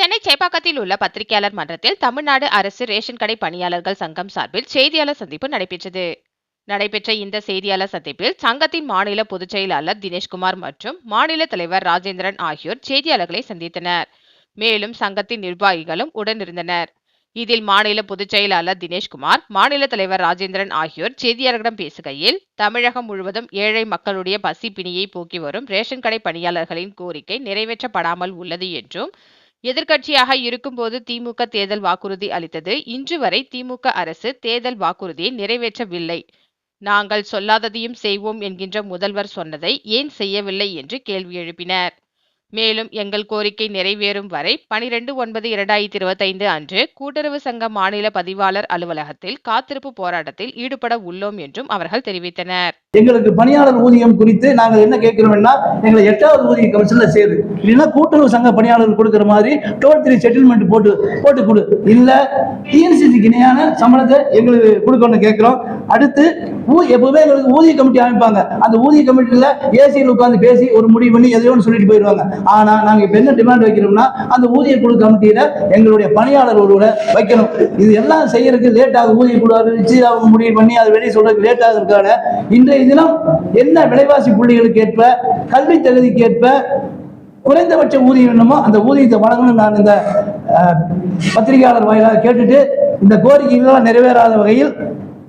சென்னை சேப்பாக்கத்தில் உள்ள பத்திரிகையாளர் மன்றத்தில் தமிழ்நாடு அரசு ரேஷன் கடை பணியாளர்கள் சங்கம் சார்பில் செய்தியாளர் சந்திப்பு நடைபெற்றது. நடைபெற்ற இந்த செய்தியாளர் சந்திப்பில் சங்கத்தின் மாநில பொதுச் செயலாளர் தினேஷ்குமார் மற்றும் மாநில தலைவர் ராஜேந்திரன் ஆகியோர் செய்தியாளர்களை சந்தித்தனர். மேலும் சங்கத்தின் நிர்வாகிகளும் உடனிருந்தனர். இதில் மாநில பொதுச் செயலாளர் தினேஷ்குமார் மாநில தலைவர் ராஜேந்திரன் ஆகியோர் செய்தியாளர்களிடம் பேசுகையில் தமிழகம் முழுவதும் ஏழை மக்களுடைய பசி பிணியை போக்கி வரும் ரேஷன் கடை பணியாளர்களின் கோரிக்கை நிறைவேற்றப்படாமல் உள்ளது என்றும் எதிர்க்கட்சியாக இருக்கும்போது திமுக தேர்தல் வாக்குறுதி அளித்தது. இன்று வரை திமுக அரசு தேர்தல் வாக்குறுதியை நிறைவேற்றவில்லை. நாங்கள் சொல்லாததையும் செய்வோம் என்கின்ற முதல்வர் சொன்னதை ஏன் செய்யவில்லை என்று கேள்வி எழுப்பினர். மேலும் எங்கள் கோரிக்கை நிறைவேறும் வரை பனிரெண்டு ஒன்பது இரண்டாயிரத்தி இருபத்தைந்து அன்று கூட்டுறவு சங்க மாநில பதிவாளர் அலுவலகத்தில் காத்திருப்பு போராட்டத்தில் ஈடுபட உள்ளோம் என்றும் அவர்கள் தெரிவித்தனர். எங்களுக்கு பணியாளர் ஊதியம் குறித்து நாங்கள் என்ன கேட்கிறோம்னா எங்களை எட்டாவது ஊதிய கமிஷன்ல சேரு. இல்லைன்னா கூட்டுறவு சங்க பணியாளர் கொடுக்குற மாதிரி டோல் த்ரீ செட்டில்மெண்ட் போட்டு போட்டு கொடு. இல்லை டிஎன்சிசிக்கு இணையான சம்பளத்தை எங்களுக்கு கொடுக்கணும்னு கேட்கிறோம். அடுத்து ஊ- எப்பவுமே எங்களுக்கு ஊதிய கமிட்டி அமைப்பாங்க. அந்த ஊதிய கமிட்டியில் ஏசியில் உட்காந்து பேசி ஒரு முடிவு பண்ணி எதையோ ஒன்று சொல்லிட்டு போயிடுவாங்க. ஆனால் நாங்கள் இப்போ என்ன டிமாண்ட் வைக்கிறோம்னா அந்த ஊதிய குழு கமிட்டியில் எங்களுடைய பணியாளர் ஒருவரை வைக்கணும். இது எல்லாம் செய்யறதுக்கு லேட் ஆகும் ஊதிய குழு அறிவிச்சு அவங்க முடிவு பண்ணி அதை வெளியே சொல்றதுக்கு லேட் ஆகிறதுக்கான இன்றைய தினம் என்ன விலைவாசி புள்ளிகளுக்கு ஏற்ப கல்வி தகுதிக்கு ஏற்ப குறைந்தபட்ச ஊதியம் என்னமோ அந்த ஊதியத்தை வழங்கணும் நான் இந்த பத்திரிகையாளர் வாயிலாக கேட்டுட்டு இந்த கோரிக்கைகள்லாம் நிறைவேறாத வகையில்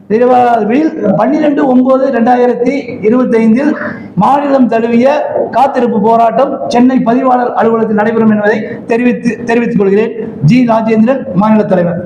நிறைவேறாத வகையில் பன்னிரெண்டு ஒன்பது ரெண்டாயிரத்தி இருபத்தைந்தில் மாநிலம் தழுவிய காத்திருப்பு போராட்டம் சென்னை பதிவாளர் அலுவலகத்தில் நடைபெறும் என்பதை தெரிவித்து தெரிவித்துக் கொள்கிறேன். ஜி. ராஜேந்திரன் மாநில தலைவர்.